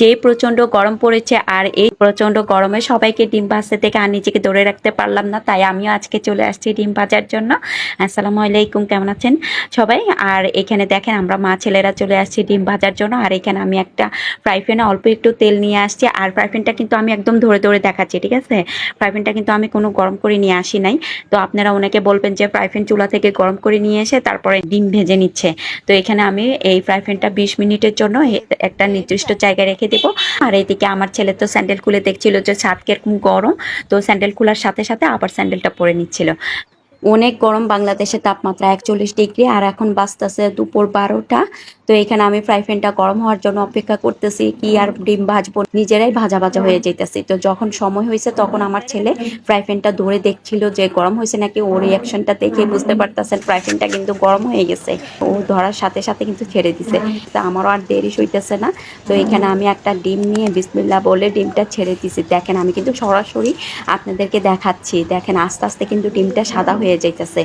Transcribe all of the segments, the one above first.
যে প্রচণ্ড গরম পড়েছে আর এই প্রচণ্ড গরমে সবাইকে ডিম ভাজতে থেকে আর নিজেকে ধরে রাখতে পারলাম না, তাই আমিও আজকে চলে আসছি ডিম ভাজার জন্য। আসসালামু আলাইকুম, কেমন আছেন সবাই? আর এখানে দেখেন আমরা মা ছেলেরা চলে আসছি ডিম ভাজার জন্য, আর এখানে আমি একটা ফ্রাই প্যানে অল্প একটু তেল নিয়ে আসছি, আর ফ্রাই প্যানটা কিন্তু আমি একদম ধরে ধরে দেখাচ্ছি, ঠিক আছে? ফ্রাই প্যানটা কিন্তু আমি কোনো গরম করে নিয়ে আসি নাই। তো আপনারা অনেকে বলবেন যে ফ্রাই প্যান চুলা থেকে গরম করে নিয়ে এসে তারপরে ডিম ভেজে নিচ্ছে। তো এখানে আমি এই ফ্রাই প্যানটা বিশ মিনিটের জন্য একটা নির্দিষ্ট জায়গায় রেখে দেবো। আর এইদিকে আমার ছেলে তো স্যান্ডেল খুলে দেখছিল যে ছাদ কীরকম গরম, তো স্যান্ডেল খোলার সাথে সাথে আবার স্যান্ডেলটা পরে নিচ্ছিল। অনেক গরম বাংলাদেশে তাপমাত্রা একচল্লিশ ডিগ্রি, আর এখন বাজতেছে দুপুর বারোটা। তো এখানে আমি ফ্রাই প্যানটা গরম হওয়ার জন্য অপেক্ষা করতেছি, কি আর ডিম ভাজবো, নিজেরাই ভাজা ভাজা হয়ে যেতেছি তো যখন সময় হয়েছে, তখন আমার ছেলে ফ্রাই প্যানটা ধরে দেখছিল যে গরম হয়েছে নাকি, ওর রিয়াকশনটা দেখে বুঝতে পারতেছেন, ফ্রাই প্যানটা কিন্তু গরম হয়ে গেছে। ও ধরার সাথে সাথে কিন্তু ছেড়ে দিছে। তো আমারও আর দেরি সইতেছে না। তো এখানে আমি একটা ডিম নিয়ে বিসমিল্লা বলে ডিমটা ছেড়ে দিছি। দেখেন, আমি কিন্তু সরাসরি আপনাদেরকে দেখাচ্ছি। দেখেন, আস্তে আস্তে কিন্তু ডিমটা সাদা হয়ে যাইতেছে।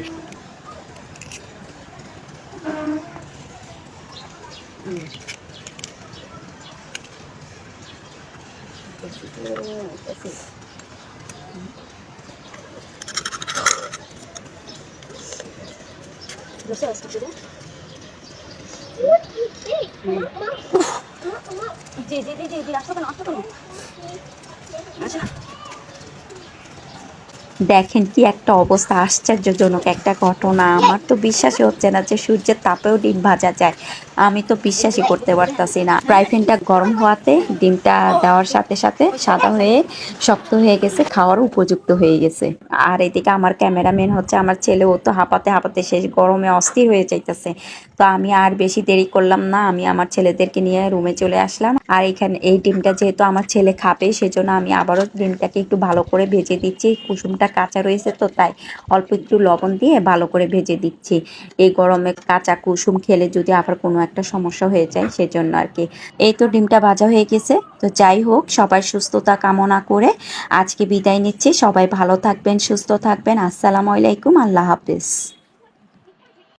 জি জি জি জি জি আসো কেন আসো কেন? আচ্ছা দেখেন কি একটা অবস্থা, আশ্চর্যজনক একটা ঘটনা। আমার তো বিশ্বাসই হচ্ছে না যে সূর্যের তাপেও ডিম ভাজা যায়। আমি তো বিশ্বাসই করতে পারতাছি না। ফ্রাই প্যানটা গরম হওয়াতে, ডিমটা দেওয়ার সাথে সাথে সাদা হয়ে শক্ত হয়ে গেছে খাওয়ার উপযুক্ত হয়ে গেছে। আর এদিকে আমার ক্যামেরাম্যান হচ্ছে, আমার ছেলে ও তো হাঁপাতে হাঁপাতে শেষ, গরমে অস্থির হয়ে যাইতেছে। তো আমি আর বেশি দেরি করলাম না। আমি আমার ছেলেদেরকে নিয়ে রুমে চলে আসলাম। আর এখানে এই ডিমটা যেহেতু আমার ছেলে খাবে, সেজন্য আমি আবারও ডিমটাকে একটু ভালো করে ভেজে দিচ্ছি। কুসুমটা কাঁচা রয়েছে তো, তাই অল্প একটু লবণ দিয়ে ভালো করে ভেজে দিচ্ছি। এই গরমে কাঁচা কুসুম খেলে যদি আবার কোনো একটা সমস্যা হয়ে যায়, সেজন্য আর কি। এই তো ডিমটা ভাজা হয়ে গেছে। তো যাই হোক, সবাই সুস্থতা কামনা করে আজকে বিদায় নিচ্ছি। সবাই ভালো থাকবেন, সুস্থ থাকবেন। আসসালামু আলাইকুম। আল্লাহ হাফিজ।